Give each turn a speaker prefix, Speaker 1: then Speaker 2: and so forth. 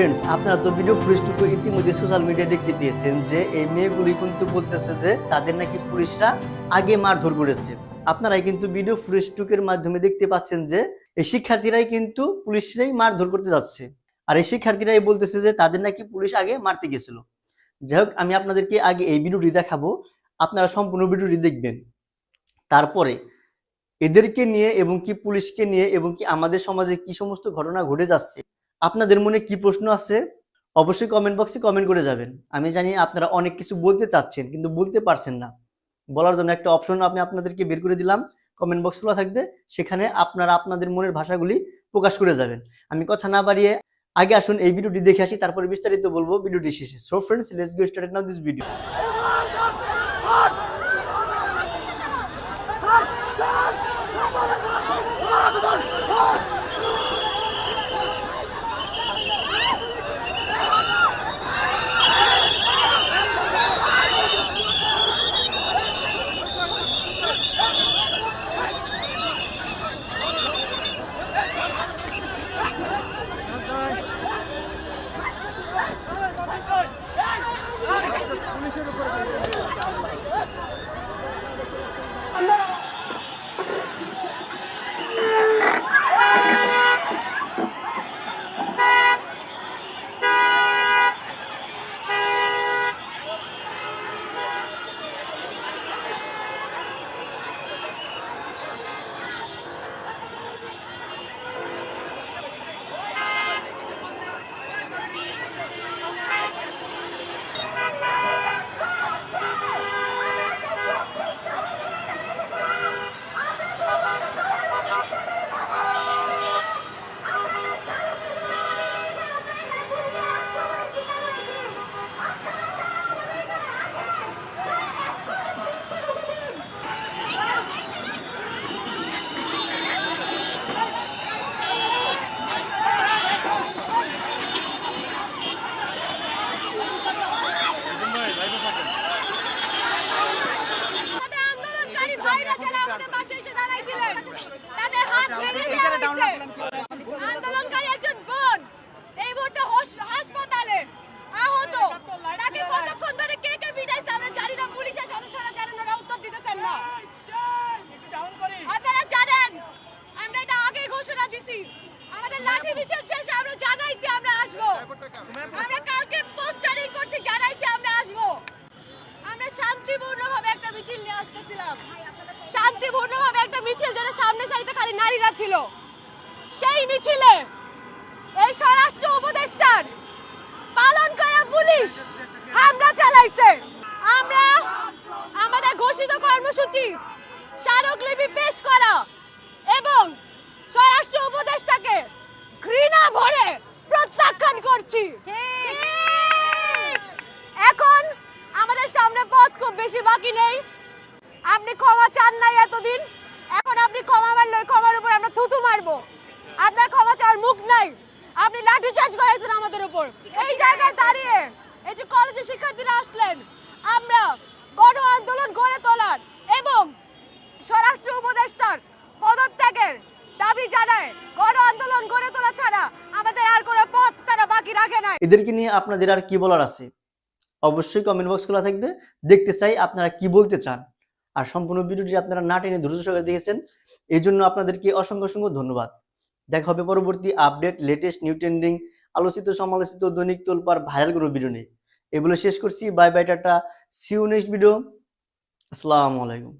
Speaker 1: Friends আপনারা তো video ফুটেজটুকু ইতিমধ্যে সোশ্যাল মিডিয়া দেখতে পেয়েছেন যে এই মেয়েগুলি কিন্তু বলতেছে যে তাদের নাকি পুলিশরা আগে মারধর করেছে। আপনারাই কিন্তু ভিডিও ফুটেজটুকের মাধ্যমে দেখতে পাচ্ছেন যে এই শিক্ষার্থীরাই কিন্তু পুলিশরাই মারধর করতে যাচ্ছে। আর এই শিক্ষার্থীরাই বলতেছে যে তাদের নাকি পুলিশ আগে মারতে গেছিল। যাই হোক, আমি আপনাদেরকে আগে এই ভিডিওটি দেখাবো। আপনারা সম্পূর্ণ ভিডিওটি দেখবেন। তারপরে এদেরকে নিয়ে এবং কি পুলিশকে নিয়ে এবং কি আমাদের সমাজে কি সমস্ত ঘটনা ঘটে যাচ্ছে আপনাদের মনে কি প্রশ্ন আছে? অবশ্যই কমেন্ট বক্সে কমেন্ট করে যাবেন। আমি জানি আপনারা অনেক কিছু বলতে চাচ্ছেন, কিন্তু বলতে পারছেন না। বলার জন্য একটা অপশন আমি আপনাদেরকে বের করে দিলাম। কমেন্ট বক্স খোলা থাকবে, সেখানে আপনারা আপনাদের মনের ভাষাগুলি প্রকাশ করে যাবেন। আমি কথা না বাড়িয়ে আগে আসুন এই ভিডিওটি দেখে আসি, তারপরে বিস্তারিত বলব ভিডিওটি শেষে। So friends let's go start now this video
Speaker 2: লাঠি মিছিল আমরা জানাইছি আমরা আসব। আমরা কালকে পোস্টারিং করছি, জানাইছি আমরা আসব। আমরা শান্তিপূর্ণভাবে একটা মিছিল নিয়ে আসতেছিলাম। শান্তিপূর্ণভাবে একটা মিছিল যেটা সামনে সারিতে খালি নারীরা ছিল। সেই মিছিলে এই স্বরাষ্ট্র উপদেষ্টার পালন করা পুলিশ হামলা চালাইছে। আমরা আমাদের ঘোষিত কর্মসূচি স্মারকলিপি পেশ করা এবং স্বরাষ্ট্র উপদেষ্টাকে ঘৃণা ভরে প্রত্যাখ্যান করছি। এখন আমাদের সামনে পথ খুব বেশি বাকি নেই। আপনি ক্ষমা চান নাই এতদিন। এখন আপনি ক্ষমা মারলে ক্ষমার উপর আমরা থুতু মারবো। আপনার ক্ষমা চাওয়ার মুখ নাই। আপনি লাঠি চার্জ করেছেন আমাদের উপর। এই জায়গায় দাঁড়িয়ে এই যে কলেজের শিক্ষার্থীরা আসলেন, আমরা গণ আন্দোলন গড়ে তোলার এবং স্বরাষ্ট্র উপদেষ্টার পদত্যাগের দাবি জানায়
Speaker 1: এদেরকে নিয়ে আপনাদের আর কি বলার আছে? অবশ্যই কমেন্ট বক্স খোলা থাকবে। দেখতে চাই আপনারা কি বলতে চান। আর সম্পূর্ণ ভিডিওটি আপনারা না টেনে ধৈর্য সহকারে দেখেছেন এই জন্য আপনাদেরকে অসংখ্য অসংখ্য ধন্যবাদ। দেখা হবে পরবর্তী আপডেট লেটেস্ট নিউ ট্রেন্ডিং আলোচিত, সমালোচিত, দৈনিক তোলপার ভাইরাল কোনো ভিডিও নেই এগুলো শেষ করছি। Bye bye tata. See you next video আসসালামু আলাইকুম।